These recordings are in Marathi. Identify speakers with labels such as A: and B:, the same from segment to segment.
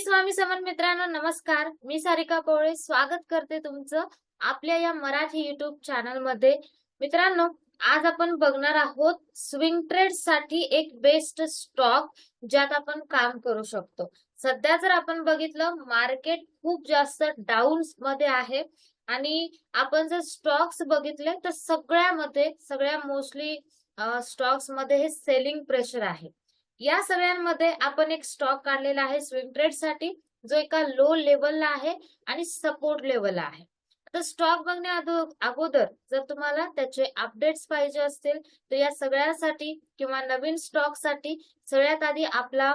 A: स्वामी समन मित्रांनो नमस्कार. मी सारिका पोळे स्वागत करते तुमचं आपल्या या मराठी युट्यूब चॅनलमध्ये. मित्रांनो आज आपण बघणार आहोत स्विंग ट्रेडसाठी एक बेस्ट स्टॉक ज्यात आपण काम करू शकतो. सध्या जर आपण बघितलं मार्केट खूप जास्त डाऊन मध्ये आहे. आणि आपण जर स्टॉक्स बघितले तर सगळ्यामध्ये सगळ्या मोस्टली स्टॉक्समध्ये हे सेलिंग प्रेशर आहे. या सगळ्यांमध्ये आपण एक स्टॉक काढलेला आहे स्विंग ट्रेडसाठी जो एका लो लेवलला आहे आणि सपोर्ट लेवलला आहे. आता स्टॉक बघण्या अगोदर जर तुम्हाला त्याचे अपडेट्स पाहिजे असतील तर या सगळ्यासाठी किंवा नवीन स्टॉकसाठी सगळ्यात आधी आपला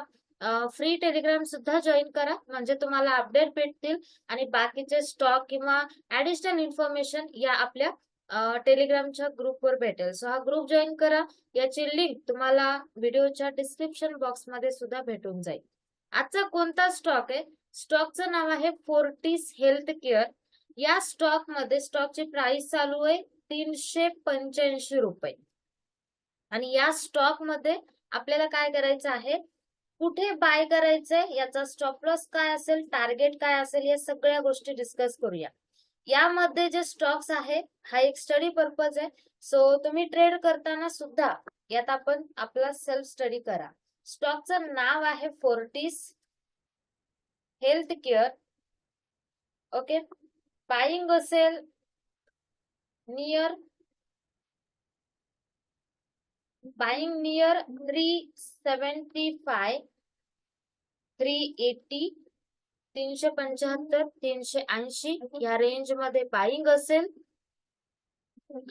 A: फ्री टेलिग्राम सुद्धा जॉईन करा. म्हणजे तुम्हाला अपडेट भेटतील आणि बाकीचे स्टॉक किंवा ऍडिशनल इन्फॉर्मेशन या आपल्या टेलिग्रामच्या ग्रुपवर भेटेल. सो हा ग्रुप जॉईन करा. याची लिंक तुम्हाला व्हिडिओच्या डिस्क्रिप्शन बॉक्समध्ये सुद्धा भेटून जाईल. आजचा कोणता स्टॉक आहे? स्टॉकचं नाव आहे फोर्टिस हेल्थ केअर या स्टॉकमध्ये स्टॉकची प्राइस चालू आहे तीनशे पंच्याऐंशी रुपये. आणि या स्टॉकमध्ये आपल्याला काय करायचं आहे? कुठे बाय करायचंय? याचा स्टॉप लॉस काय असेल? टार्गेट काय असेल? या सगळ्या गोष्टी डिस्कस करूया. यामध्ये जे स्टॉक्स आहे हा एक स्टडी पर्पज आहे. सो तुम्ही ट्रेड करताना सुद्धा यात आपण आपला सेल्फ स्टडी करा. स्टॉकचं नाव आहे Fortis health care okay? Buying असेल near buying near three seventy five three eighty तीनशे पंच्याहत्तर तीनशे ऐंशी या रेंजमध्ये बाईंग असेल.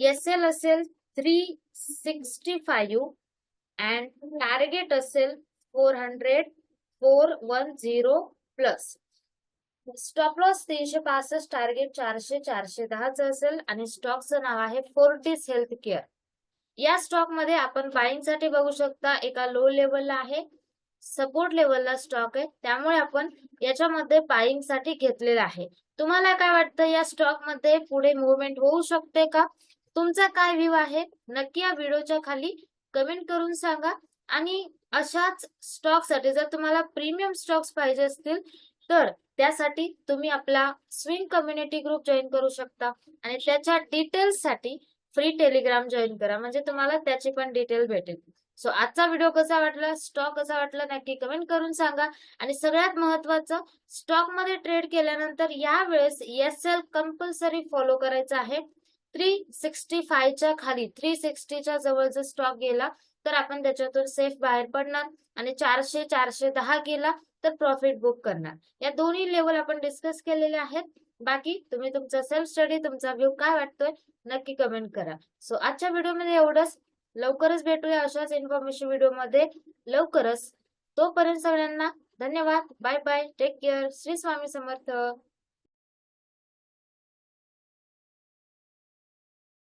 A: एस एल असेल three sixty five and target असेल four hundred four one zero plus stop loss तीनशे पासष्ट टार्गेट चारशे चारशे दहाच असेल आणि स्टॉकचं नाव आहे फोर्टिस हेल्थ केअर या स्टॉकमध्ये आपण बाईंगसाठी बघू शकता एका लो लेवलला आहे. सपोर्ट लेवलला स्टॉक आहे. त्यामुळे आपण याच्यामध्ये बाईंगसाठी घेतलेला आहे. तुम्हाला काय वाटतं? या स्टॉकमध्ये पुढे मुवमेंट होऊ शकते का? तुमचा काय व्ह्यू आहे? नक्की या व्हिडिओच्या खाली कमेंट करून सांगा. आणि अशाच स्टॉकसाठी जर तुम्हाला प्रीमियम स्टॉक्स पाहिजे असतील तर त्यासाठी तुम्ही आपला स्विंग कम्युनिटी ग्रुप जॉईन करू शकता. आणि त्याच्या डिटेल्ससाठी फ्री टेलिग्राम जॉईन करा. म्हणजे तुम्हाला त्याची पण डिटेल भेटेल. सो आजचा व्हिडिओ कसा वाटला? स्टॉक कसा वाटला? नक्की कमेंट करून सांगा. आणि सगळ्यात महत्वाचं स्टॉकमध्ये ट्रेड केल्यानंतर या वेळेस एस एल कंपल्सरी फॉलो करायचा आहे. थ्री सिक्स्टी फायच्या खाली थ्री सिक्स्टीच्या जवळ जर स्टॉक गेला तर आपण त्याच्यातून सेफ बाहेर पडणार. आणि चारशे चारशे दहा गेला तर प्रॉफिट बुक करणार. या दोन्ही लेवल आपण डिस्कस केलेले आहेत. बाकी तुम्ही तुमचा सेल्फ स्टडी तुमचा व्ह्यू काय वाटतोय? नक्की कमेंट करा. सो आजच्या व्हिडिओमध्ये एवढंच. लवकरच भेटूया अशाच इन्फॉर्मेशन व्हिडिओमध्ये लवकरच. तोपर्यंत सगळ्यांना धन्यवाद. Bye bye take care Shri Swami Samarth.